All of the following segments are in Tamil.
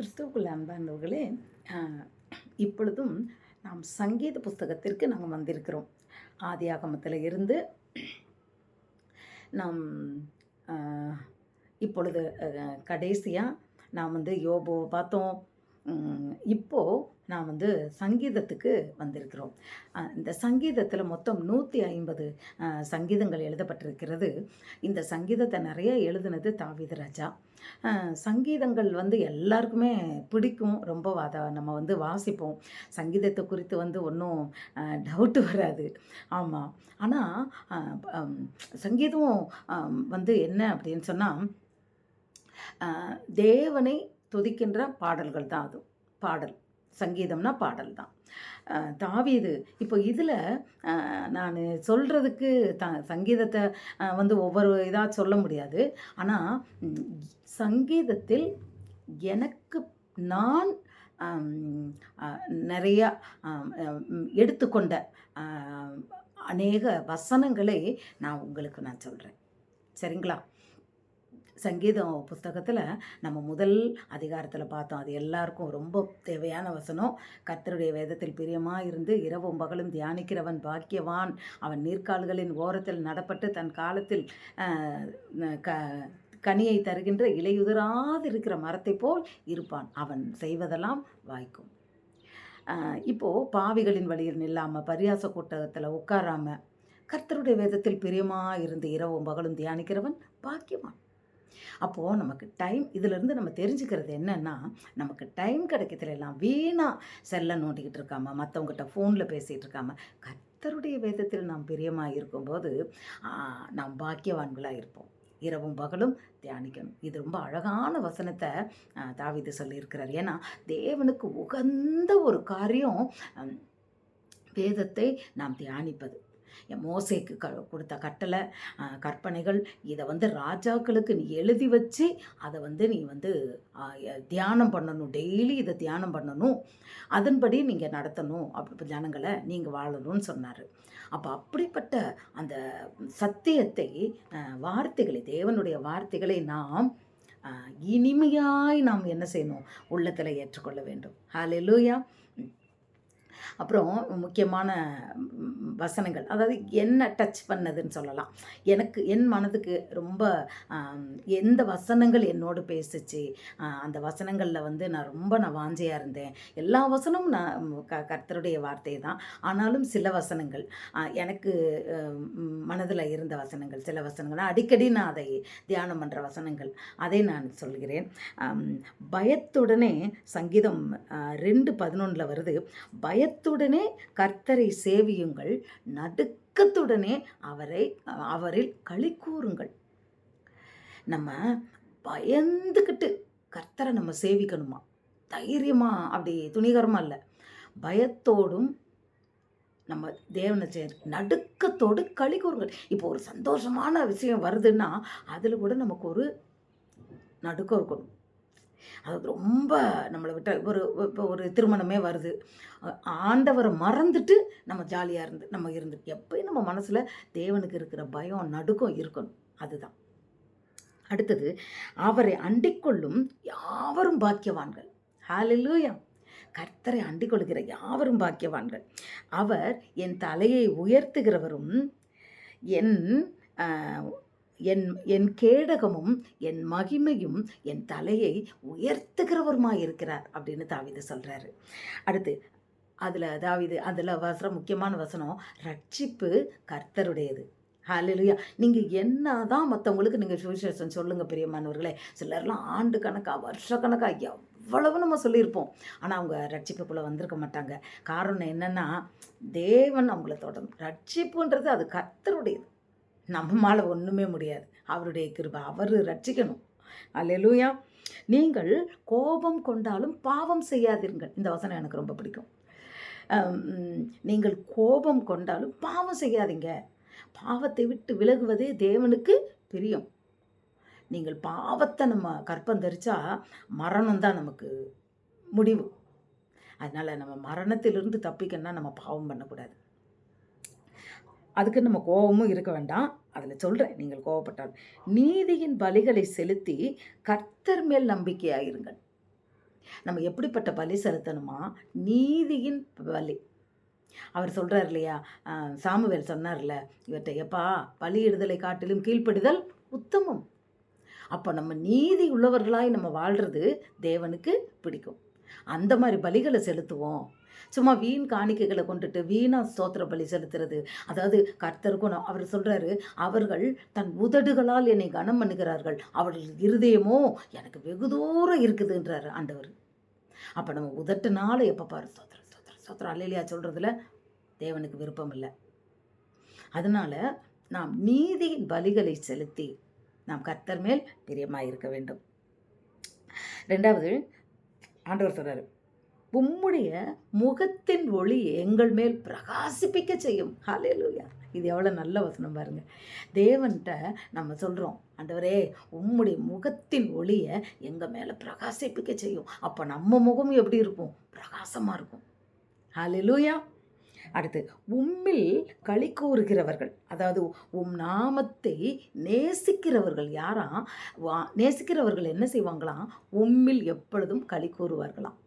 கிறிஸ்துவுக்குள்ள அன்பானவர்களே இப்பொழுதும் நாம் சங்கீத புஸ்தகத்திற்கு நாம் வந்திருக்கிறோம். ஆதியாகமத்தில் இருந்து நாம் இப்பொழுது கடைசியாக நாம் வந்து யோபோவை பார்த்தோம். இப்போது நான் வந்து சங்கீதத்துக்கு வந்திருக்கிறோம். இந்த சங்கீதத்தில் மொத்தம் நூற்றி ஐம்பது சங்கீதங்கள் எழுதப்பட்டிருக்கிறது. இந்த சங்கீதத்தை நிறைய எழுதுனது தாவீது ராஜா. சங்கீதங்கள் வந்து எல்லாருக்குமே பிடிக்கும். ரொம்ப அதை நம்ம வந்து வாசிப்போம். சங்கீதத்தை குறித்து வந்து ஒன்றும் டவுட்டு வராது. ஆமாம் ஆனால் சங்கீதம் வந்து என்ன அப்படின்னு சொன்னால் தேவனை துதிக்கின்ற பாடல்கள் தான் அது. பாடல். சங்கீதம்னா பாடல் தான் தாவீது இப்போ இதில் நான் சொல்கிறதுக்கு த சங்கீதத்தை வந்து ஒவ்வொரு இதாக சொல்ல முடியாது. ஆனால் சங்கீதத்தில் எனக்கு நான் நிறையா எடுத்துக்கொண்ட அநேக வசனங்களை நான் உங்களுக்கு நான் சொல்கிறேன் சரிங்களா? சங்கீதம் புஸ்தகத்தில் நம்ம முதல் அதிகாரத்தில் பார்த்தோம். அது எல்லாருக்கும் ரொம்ப தேவையான வசனம். கர்த்தருடைய வேதத்தில் பிரியமாக இருந்து இரவும் பகலும் தியானிக்கிறவன் பாக்கியவான். அவன் நீர்க்கால்களின் ஓரத்தில் நடப்பட்டு தன் காலத்தில் க கனியை தருகின்ற இலையுதிராது இருக்கிற மரத்தை போல் இருப்பான். அவன் செய்வதெல்லாம் வாய்க்கும். இப்போது பாவிகளின் வழியில் நில்லாமல் பரியாச கூட்டத்தில் உட்காராமல் கர்த்தருடைய வேதத்தில் பிரியமாக இருந்து இரவும் பகலும் தியானிக்கிறவன் பாக்கியவான். அப்போது நமக்கு டைம் இதிலிருந்து நம்ம தெரிஞ்சுக்கிறது என்னென்னா நமக்கு டைம் கிடைக்கிறதுல எல்லாம் வீணாக செல்லை நோண்டிக்கிட்டு இருக்காம மற்றவங்ககிட்ட ஃபோனில் பேசிகிட்டு இருக்காம கர்த்தருடைய வேதத்தில் நாம் பிரியமாக இருக்கும்போது நாம் பாக்கியவான்களாக இருப்போம். இரவும் பகலும் தியானிக்கணும். இது ரொம்ப அழகான வசனத்தை தாவிது சொல்லியிருக்கிறார். ஏன்னா தேவனுக்கு உகந்த ஒரு காரியம் வேதத்தை நாம் தியானிப்பது. மோசைக்கு க கொடுத்த கட்டளை கற்பனைகள் இதை வந்து ராஜாக்களுக்கு நீ எழுதி வச்சு அதை வந்து நீ வந்து தியானம் பண்ணணும். டெய்லி இதை தியானம் பண்ணணும். அதன்படி நீங்கள் நடத்தணும். அப்படி ஜனங்களை நீங்கள் வாழணும்னு சொன்னார். அப்போ அப்படிப்பட்ட அந்த சத்தியத்தை வார்த்தைகளை தேவனுடைய வார்த்தைகளை நாம் இனிமையாய் நாம் என்ன செய்யணும்? உள்ளத்தில் ஏற்றுக்கொள்ள வேண்டும். ஹalleluya அப்புறம் முக்கியமான வசனங்கள். அதாவது என்ன டச் பண்ணதுன்னு சொல்லலாம். எனக்கு என் மனதுக்கு ரொம்ப எந்த வசனங்கள் என்னோடு பேசுச்சு அந்த வசனங்களில் வந்து நான் ரொம்ப நான் வாஞ்சையாக இருந்தேன். எல்லா வசனமும் நான் க கர்த்தருடைய வார்த்தை தான். ஆனாலும் சில வசனங்கள் எனக்கு மனதில் இருந்த வசனங்கள் சில வசனங்கள். அடிக்கடி நான் அதை தியானம் பண்ணுற வசனங்கள் அதை நான் சொல்கிறேன். பயத்துடனே சங்கீதம் ரெண்டு பதினொன்றில் வருது. பயத்துடனே கர்த்தரை சேவியுங்கள். நடுக்கத்துடனே அவரை அவரில் களி கூறுங்கள். நம்ம பயந்துக்கிட்டு கர்த்தரை நம்ம சேவிக்கணுமா? தைரியமா அப்படி துணிகரமாக இல்லை. பயத்தோடும் நம்ம தேவனை சேர் நடுக்கத்தோடு களி கூறுங்கள். இப்போ ஒரு சந்தோஷமான விஷயம் வருதுன்னா அதில் கூட நமக்கு ஒரு நடுக்கம் இருக்கணும். அது ரொம்ப நம்மளை விட்ட ஒரு இப்போ ஒரு திருமணமே வருது. ஆண்டவரை மறந்துட்டு நம்ம ஜாலியாக இருந்து நம்ம இருந்து எப்பயும் நம்ம மனசில் தேவனுக்கு இருக்கிற பயம் நடுக்கம் இருக்கணும். அதுதான். அடுத்தது அவரை அண்டிக்கொள்ளும் யாவரும் பாக்கியவான்கள். ஹalleluya. கர்த்தரை அண்டிக் கொள்கிற யாவரும் பாக்கியவான்கள். அவர் என் தலையை உயர்த்துகிறவரும் என் என் என் கேடகமும் என் மகிமையும் என் தலையை உயர்த்துகிறவருமாயிருக்கிறார் அப்படின்னு தாவீது சொல்கிறாரு அடுத்து அதில் தாவீது அதில் வசனம் முக்கியமான வசனம் ரட்சிப்பு கர்த்தருடையது. ஹalleluya. நீங்கள் என்ன தான் மற்றவங்களுக்கு நீங்கள் சுவிசேஷம் சொல்லுங்கள் பிரியமானவர்களே. சிலர்லாம் ஆண்டு கணக்காக வருஷ கணக்காக எவ்வளவு நம்ம சொல்லியிருப்போம். ஆனால் அவங்க ரட்சிப்புக்குள்ளே வந்திருக்க மாட்டாங்க. காரணம் என்னென்னா தேவன் அவங்கள தொடரும் ரட்சிப்புன்றது அது கர்த்தருடையது. நம்மளால் ஒன்றுமே முடியாது. அவருடைய கிருபை. அவர் ரட்சிக்கணும். அல்லூயா நீங்கள் கோபம் கொண்டாலும் பாவம் செய்யாதீர்கள். இந்த வசனம் எனக்கு ரொம்ப பிடிக்கும். நீங்கள் கோபம் கொண்டாலும் பாவம் செய்யாதீங்க. பாவத்தை விட்டு விலகுவதே தேவனுக்கு பிரியம். நீங்கள் பாவத்தை நம்ம கற்பம் தரிச்சா மரணம் தான் நமக்கு முடிவு. அதனால் நம்ம மரணத்திலிருந்து தப்பிக்கணும்னா நம்ம பாவம் பண்ணக்கூடாது. அதுக்கு நம்ம கோபமும் இருக்க வேண்டாம். அதில் சொல்கிறேன் நீங்கள் கோவப்பட்டால். நீதியின் பலிகளை செலுத்தி கர்த்தர் மேல் நம்பிக்கையாயிருங்கள். நம்ம எப்படிப்பட்ட பலி செலுத்தணுமா? நீதியின் பலி. அவர் சொல்கிறார் இல்லையா? சாமுவேல் சொன்னார்ல இவர்கிட்ட எப்பா பலியிடுதலை காட்டிலும் கீழ்ப்படிதல் உத்தமம். அப்போ நம்ம நீதி உள்ளவர்களாய் நம்ம வாழ்கிறது தேவனுக்கு பிடிக்கும். அந்த மாதிரி பலிகளை செலுத்துவோம். சும்மா வீண் காணிக்கைகளை கொண்டுட்டு வீணா ஸ்தோத்திர பலி செலுத்துறது. அதாவது கர்த்தருக்கும் அவர் சொல்கிறாரு அவர்கள் தன் உதடுகளால் என்னை கனம் பண்ணுகிறார்கள். அவர்கள் இருதயமோ எனக்கு வெகு தூரம் இருக்குதுன்றாரு ஆண்டவர். அப்போ நம்ம உதட்டுனால எப்போ பாரு ஸ்தோத்திரம் ஸ்தோத்திரம் ஸ்தோத்திரம். அல்லையா சொல்கிறதுல தேவனுக்கு விருப்பம் இல்லை. அதனால் நாம் நீதியின் பலிகளை செலுத்தி நாம் கர்த்தர் மேல் பிரியமாக இருக்க வேண்டும். ரெண்டாவது ஆண்டவர் சொல்கிறார் உம்முடைய முகத்தின் ஒளி எங்கள் மேல் பிரகாசிப்பிக்க செய்யும். ஹாலேலூயா இது எவ்வளோ நல்ல வசனம் பாருங்கள் தேவன்கிட்ட நம்ம சொல்கிறோம் ஆண்டவரே உம்முடைய முகத்தின் ஒளியை எங்கள் மேலே பிரகாசிப்பிக்க செய்யும். அப்போ நம்ம முகம் எப்படி இருக்கும்? பிரகாசமாக இருக்கும். ஹாலேலூயா அடுத்து உம்மில் களி கூறுகிறவர்கள் அதாவது உம் நாமத்தை நேசிக்கிறவர்கள் யாரா? வா நேசிக்கிறவர்கள் என்ன செய்வாங்களாம்? உம்மில் எப்பொழுதும் களி கூறுவார்களாம்.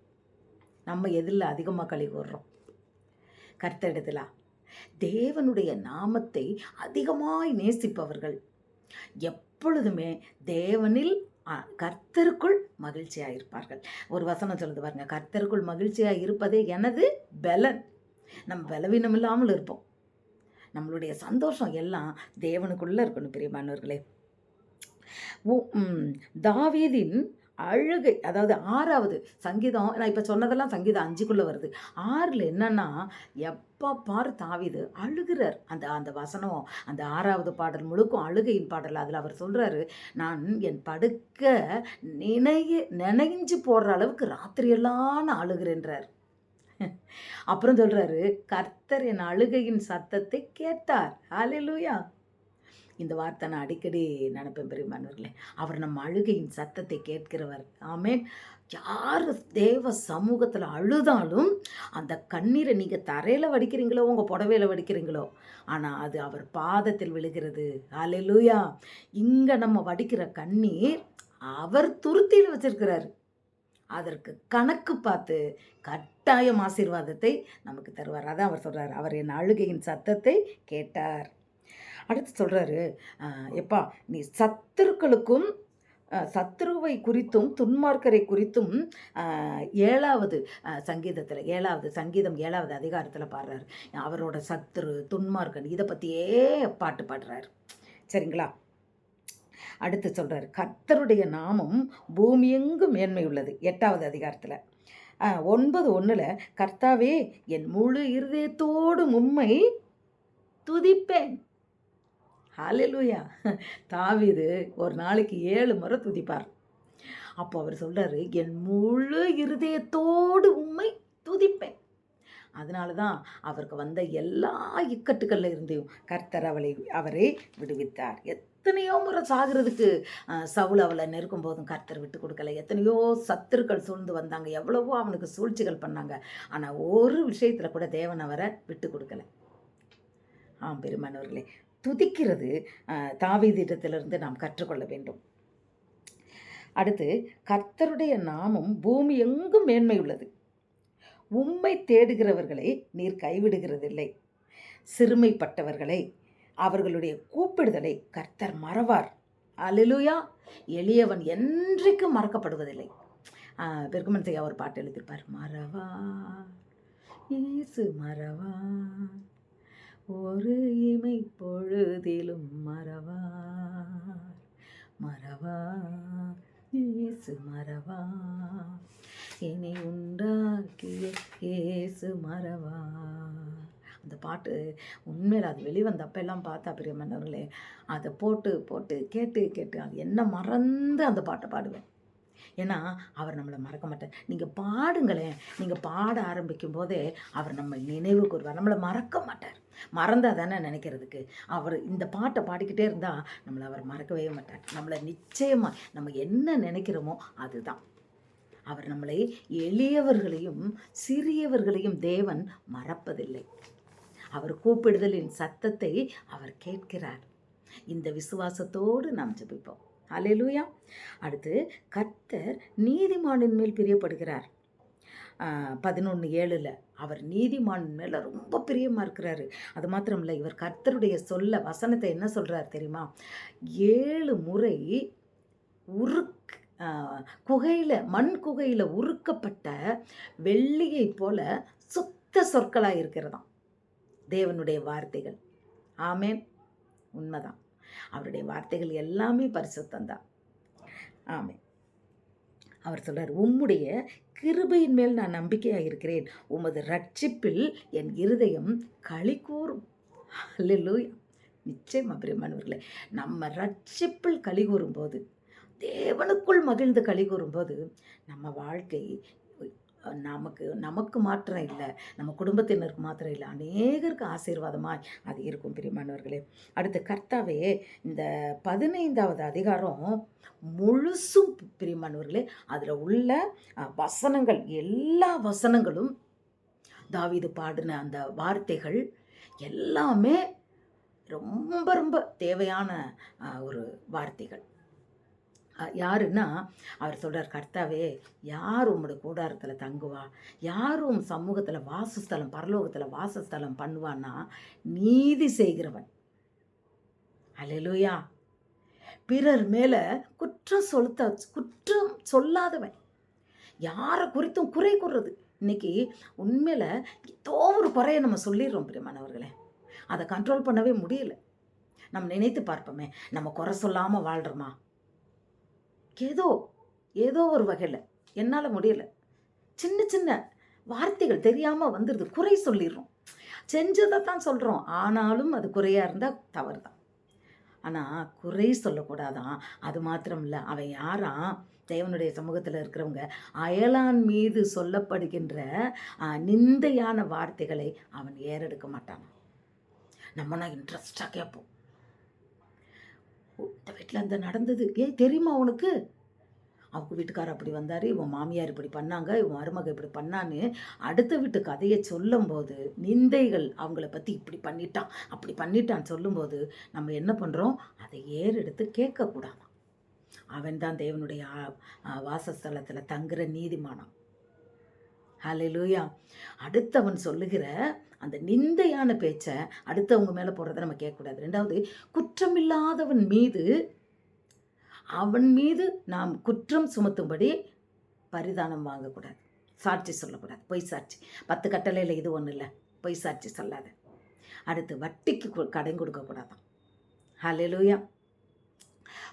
நம்ம எதில் அதிகமாக கழி கூடுறோம் கர்த்தரிடத்துல தேவனுடைய நாமத்தை அதிகமாய் நேசிப்பவர்கள். எப்பொழுதுமே தேவனில் கர்த்தருக்குள் மகிழ்ச்சியாக இருப்பார்கள் ஒரு வசனம் சொல்லுது பாருங்க கர்த்தருக்குள் மகிழ்ச்சியாக இருப்பதே எனது பலன். நம்ம பலவீனம் இல்லாமல் இருப்போம். நம்மளுடைய சந்தோஷம் எல்லாம் தேவனுக்குள்ளே இருக்கணும் பிரியமானவர்களே. தாவீதின் அழுகை அதாவது ஆறாவது சங்கீதம் நான் இப்போ சொன்னதெல்லாம் சங்கீதம் அஞ்சுக்குள்ளே வருது. ஆறில் என்னன்னா எப்போ பாரு தாவிது அழுகிறார். அந்த அந்த வசனம் அந்த ஆறாவது பாடல் முழுக்கும் அழுகையின் பாடல். அதில் அவர் சொல்கிறாரு நான் என் படுக்க நினைய நினைஞ்சு போடுற அளவுக்கு ராத்திரியெல்லாம் நான் அழுகிறேன்றார். அப்புறம் சொல்கிறாரு கர்த்தர் என் அழுகையின் சத்தத்தை கேட்டார். ஹalleluya இந்த வார்த்தை நான் அடிக்கடி நினைப்பேன் பெரியமானவர்களே அவர் நம்ம அழுகையின் சத்தத்தை கேட்கிறவர். ஆமேன். யார் தேவ சமூகத்தில் அழுதாலும் அந்த கண்ணீரை நீங்கள் தரையில் வடிக்கிறீங்களோ உங்கள் புடவையில் வடிக்கிறீங்களோ ஆனால் அது அவர் பாதத்தில் விழுகிறது. அலையிலூயா இங்கே நம்ம வடிக்கிற கண்ணீர் அவர் துருத்தியில் வச்சிருக்கிறாரு. அதற்கு கணக்கு பார்த்து கட்டாயம் ஆசீர்வாதத்தை நமக்கு தருவார். அதான் அவர் சொல்கிறார் அவர் என் அழுகையின் சத்தத்தை கேட்டார். அடுத்து சொல்கிறாரு எப்பா நீ சத்துருக்களுக்கும் சத்ருவை குறித்தும் துன்மார்க்கரை குறித்தும் ஏழாவது சங்கீதத்தில் ஏழாவது சங்கீதம் ஏழாவது அதிகாரத்தில் பாடுறாரு. அவரோட சத்ரு துன்மார்க்கன் இதை பற்றியே பாட்டு பாடுறாரு. சரிங்களா? அடுத்து சொல்கிறார் கர்த்தருடைய நாமம் பூமியெங்கும் மேன்மை உள்ளது. எட்டாவது அதிகாரத்தில். ஒன்பது ஒன்றில் கர்த்தாவே என் முழு இருதயத்தோடு உண்மை துதிப்பேன். ஹalleluya. தாவிது ஒரு நாளைக்கு ஏழு முறை துதிப்பார். அப்போ அவர் சொல்கிறாரு என் முழு இருதயத்தோடு உண்மை துதிப்பேன். அதனால தான் அவருக்கு வந்த எல்லா இக்கட்டுகளில் இருந்தையும் கர்த்தர் அவளை அவரை விடுவித்தார். எத்தனையோ முறை சாகிறதுக்கு சவுல் அவளை நெருக்கும் போதும் கர்த்தர் விட்டு கொடுக்கல. எத்தனையோ சத்துருக்கள் சூழ்ந்து வந்தாங்க. எவ்வளவோ அவனுக்கு சூழ்ச்சிகள் பண்ணாங்க. ஆனால் ஒரு விஷயத்தில் கூட தேவன் அவரை விட்டு கொடுக்கல. ஆம் பெருமானவர்களே துதிக்கிறது தாவீதிடத்திலிருந்து நாம் கற்றுக்கொள்ள வேண்டும். அடுத்து கர்த்தருடைய நாமம் பூமி எங்கும் மேன்மை உள்ளது. உம்மை தேடுகிறவர்களை நீர் கைவிடுகிறதில்லை. சிறுமைப்பட்டவர்களை அவர்களுடைய கூப்பிடுதலை கர்த்தர் மறவார். அலிலுயா! எளியவன் என்றைக்கும் மறக்கப்படுவதில்லை. பெருக்குமன் செய்ய ஒரு பாட்டு எழுதியிருப்பார். மறவா இயேசு மறவா ஒரு இமை பொழுதிலும் மறவா மறவா இயேசு மறவா இனி உண்டாக்கிய இயேசு மறவா அந்த பாட்டு உண்மையில் அது வெளிவந்தப்ப எல்லாம் பார்த்தா பிரியமன்னர்களே அதை போட்டு போட்டு கேட்டு கேட்டு அது என்ன மறந்து அந்த பாட்டை பாடுவேன். ஏன்னா அவர் நம்மளை மறக்க மாட்டார். நீங்கள் பாடுங்களேன். நீங்கள் பாட ஆரம்பிக்கும் போதே அவர் நம்ம நினைவு கூறுவார் நம்மளை மறக்க மாட்டார். மறந்தா தானே நினைக்கிறதுக்கு. அவர் இந்த பாட்டை பாடிக்கிட்டே இருந்தால் நம்மளை அவர் மறக்கவே மாட்டார். நம்மளை நிச்சயமாக நம்ம என்ன நினைக்கிறோமோ அதுதான். அவர் நம்மளை எளியவர்களையும் சிறியவர்களையும் தேவன் மறப்பதில்லை. அவர் கூப்பிடுதலின் சத்தத்தை அவர் கேட்கிறார். இந்த விசுவாசத்தோடு நாம் ஜெபிப்போம். அலையலூயா அடுத்து கர்த்தர் நீதிமானின் மேல் பிரியப்படுகிறார். பதினொன்று ஏழில். அவர் நீதிமான் மேலே ரொம்ப பிரியமாக இருக்கிறாரு. அது மாத்திரம் இல்லை இவர் கர்த்தருடைய சொல்ல வசனத்தை என்ன சொல்கிறார் தெரியுமா? ஏழு முறை உருக் குகையில் மண் குகையில் உருக்கப்பட்ட வெள்ளியை போல சுத்த சொற்களாக இருக்கிறதாம். தேவனுடைய வார்த்தைகள். ஆமேன். உண்மைதான். அவருடைய வார்த்தைகள் எல்லாமே பரிசுத்தந்தான். ஆமே அவர் சொல்கிறார் உம்முடைய கிருபையின் மேல் நான் நம்பிக்கையாக இருக்கிறேன் உமது ரட்சிப்பில் என் இருதயம் களி கூறும் அல்லூயா நிச்சயமா பிரியமானவர்களே நம்ம ரட்சிப்பில் களி கூறும்போது தேவனுக்குள் மகிழ்ந்து களி கூறும்போது நம்ம வாழ்க்கை நமக்கு நமக்கு மாத்திரம் இல்லை. நம்ம குடும்பத்தினருக்கு மாத்திரம் இல்லை. அநேகருக்கு ஆசீர்வாதமாக அது இருக்கும் பிரியமானவர்களே அடுத்து கர்த்தாவே இந்த பதினைந்தாவது அதிகாரம் முழுசும் பிரியமானவர்களே அதில் உள்ள வசனங்கள் எல்லா வசனங்களும் தாவிது பாடின அந்த வார்த்தைகள் எல்லாமே ரொம்ப ரொம்ப தேவையான ஒரு வார்த்தைகள். யாருன்னா அவர் சொல்கிறார் கர்த்தாவே யார் உம்முடைய கூடாரத்தில் தங்குவா? யார் உன் சமூகத்தில் வாசஸ்தலம் பரலோகத்தில் வாசஸ்தலம் பண்ணுவான்னா நீதி செய்கிறவன். அலையலுயா பிறர் மேலே குற்றம் சொலுத்த குற்றம் சொல்லாதவன். யாரை குறித்தும் குறை கூறுறது? இன்னைக்கு உண்மையில் ஏதோ ஒரு குறையை நம்ம சொல்லிடுறோம் பிரியமானவர்களே. அதை கண்ட்ரோல் பண்ணவே முடியல. நம்ம நினைத்து பார்ப்போமே நம்ம குறை சொல்லாமல் வாழ்கிறோமா ஏதோ ஏதோ ஒரு வகையில். என்னால் முடியல. சின்ன சின்ன வார்த்தைகள் தெரியாமல் வந்துடுது குறை சொல்லிடுறோம். செஞ்சதை தான் சொல்கிறோம் ஆனாலும் அது குறையாக இருந்தால் தவறு தான் ஆனால் குறை சொல்லக்கூடாதான். அது மாத்திரம் இல்லை அவன் யாரா? தேவனுடைய சமூகத்தில் இருக்கிறவங்க அயலான் மீது சொல்லப்படுகின்ற நிந்தையான வார்த்தைகளை அவன் ஏறெடுக்க மாட்டான். நம்மனா இன்ட்ரெஸ்டாக கேட்போம். இந்த வீட்டில் இந்த நடந்தது. ஏய் தெரியுமா உனக்கு? அவங்க வீட்டுக்காரர் அப்படி வந்தார் இவன் மாமியார் இப்படி பண்ணாங்க இவன் மருமக இப்படி பண்ணான்னு அடுத்த வீட்டு கதையை சொல்லும்போது நிந்தைகள் அவங்கள பற்றி இப்படி பண்ணிட்டான் அப்படி பண்ணிட்டான்னு சொல்லும்போது நம்ம என்ன பண்ணுறோம் அதை ஏறெடுத்து கேட்கக்கூடாதான். அவன் தான் தேவனுடைய வாசஸ்தலத்தில் தங்குற நீதிமானம் ஹலெலூயா அடுத்தவன் சொல்லுகிற அந்த நிந்தையான பேச்சை அடுத்தவங்க மேலே போடுறத நம்ம கேட்கக்கூடாது. ரெண்டாவது குற்றமில்லாதவன் மீது அவன் மீது நாம் குற்றம் சுமத்தும்படி பரிதானம் வாங்கக்கூடாது. சாட்சி சொல்லக்கூடாது. பொய் சாட்சி. பத்து கட்டளையில் இது ஒன்றும் இல்லை. பொய் சாட்சி சொல்லாத. அடுத்து வட்டிக்கு கடன் கொடுக்கக்கூடாதான் ஹலெலூயா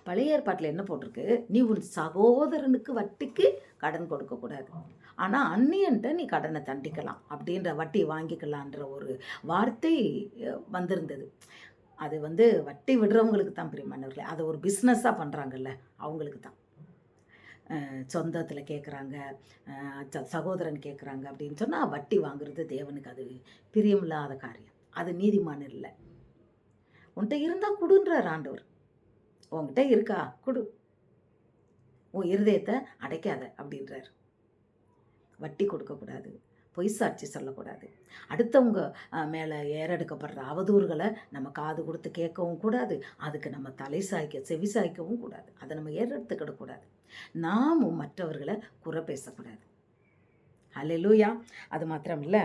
பழைய ஏற்பாட்டில் என்ன போட்டிருக்கு? நீ உன் சகோதரனுக்கு வட்டிக்கு கடன் கொடுக்கக்கூடாது ஆனால் அந்நியன்ட்ட நீ கடனை தண்டிக்கலாம் அப்படின்ற வட்டி வாங்கிக்கலான்ற ஒரு வார்த்தை வந்திருந்தது. அது வந்து வட்டி விடுறவங்களுக்கு தான் பிரியமானவர்களே அதை ஒரு பிஸ்னஸாக பண்ணுறாங்கல்ல அவங்களுக்கு தான். சொந்தத்தில் கேட்குறாங்க சகோதரன் கேட்குறாங்க அப்படின்னு சொன்னால் வட்டி வாங்குறது தேவனுக்கு அது பிரியமில்லாத காரியம். அது நீதிமான இல்லை. உன்கிட்ட இருந்தால் கொடுன்றார் ஆண்டவர். உங்ககிட்ட இருக்கா? கொடு. உன் இருதயத்தை அடைக்காத அப்படின்றார். வட்டி கொடுக்கக்கூடாது பொய் சாட்சி சொல்லக்கூடாது. அடுத்தவங்க மேலே ஏறெடுக்கப்படுற அவதூறுகளை நம்ம காது கொடுத்து கேட்கவும் கூடாது. அதுக்கு நம்ம தலை சாய்க்க செவி சாய்க்கவும் கூடாது. அதை நம்ம ஏறெடுத்துக்கிடக்கூடாது நாமும் மற்றவர்களை குறை பேசக்கூடாது. அலையிலூயா அது மாத்திரம் இல்லை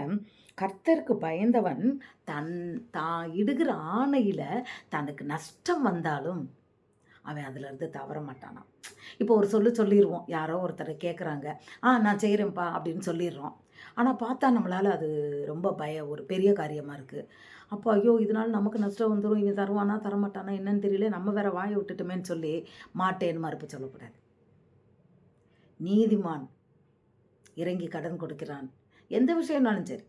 கர்த்தருக்கு பயந்தவன் தன் தான் இடுகிற ஆணையில் தனக்கு நஷ்டம் வந்தாலும் அவன் அதிலேருந்து தவற மாட்டானான் இப்போ ஒரு சொல்லு சொல்லிடுவோம் யாரோ ஒருத்தரை கேட்குறாங்க ஆ நான் செய்கிறேன்ப்பா அப்படின்னு சொல்லிடுறோம். ஆனால் பார்த்தா நம்மளால் அது ரொம்ப பய ஒரு பெரிய காரியமாக இருக்குது அப்போ ஐயோ இதனால் நமக்கு நஷ்டம் வந்துடும் இவன் தருவானா தரமாட்டானா என்னன்னு தெரியல. நம்ம வேற வாயை விட்டுட்டுமேன்னு சொல்லி மாட்டேன்னு மறுப்பு சொல்லக்கூடாது. நீதிமான் இறங்கி கடன் கொடுக்கிறான். எந்த விஷயம்னாலும் சரி.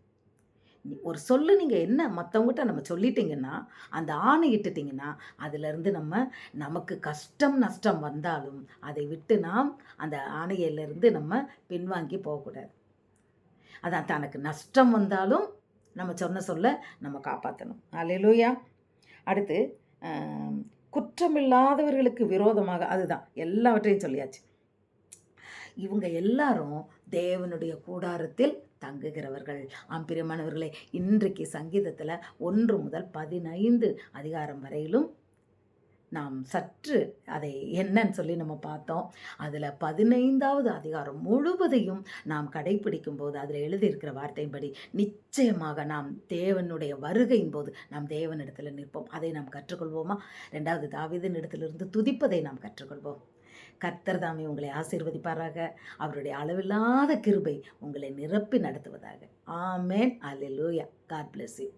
ஒரு சொல்லு நீங்கள் என்ன மற்றவங்ககிட்ட நம்ம சொல்லிட்டீங்கன்னா அந்த ஆணை இட்டுட்டிங்கன்னா அதிலிருந்து நம்ம நமக்கு கஷ்டம் நஷ்டம் வந்தாலும் அதை விட்டு நாம் அந்த ஆணையிலிருந்து நம்ம பின்வாங்கி போகக்கூடாது. அதான் தனக்கு நஷ்டம் வந்தாலும் நம்ம சொன்ன சொல்ல நம்ம காப்பாற்றணும் அலையிலூயா அடுத்து குற்றமில்லாதவர்களுக்கு விரோதமாக அதுதான் எல்லாவற்றையும் சொல்லியாச்சு. இவங்க எல்லாரும் தேவனுடைய கூடாரத்தில் தங்குகிறவர்கள். ஆம்பிரியமானவர்களே இன்றைக்கு சங்கீதத்தில் ஒன்று முதல் பதினைந்து அதிகாரம் வரையிலும் நாம் சற்று அதை என்னன்னு சொல்லி நம்ம பார்த்தோம். அதில் பதினைந்தாவது அதிகாரம் முழுவதையும் நாம் கடைப்பிடிக்கும் போது அதில் எழுதியிருக்கிற வார்த்தையின்படி நிச்சயமாக நாம் தேவனுடைய வருகையின் போது நாம் தேவனிடத்தில் நிற்போம். அதை நாம் கற்றுக்கொள்வோமா? ரெண்டாவது தாவிதன் இடத்திலிருந்து துதிப்பதை நாம் கற்றுக்கொள்வோம். கர்த்தர் தாமே உங்களை ஆசீர்வதிப்பாராக. அவருடைய அளவில்லாத கிருபை உங்களை நிரப்பி நடத்துவதாக. ஆமேன். அல்லேலூயா காட் பிளஸ் யூ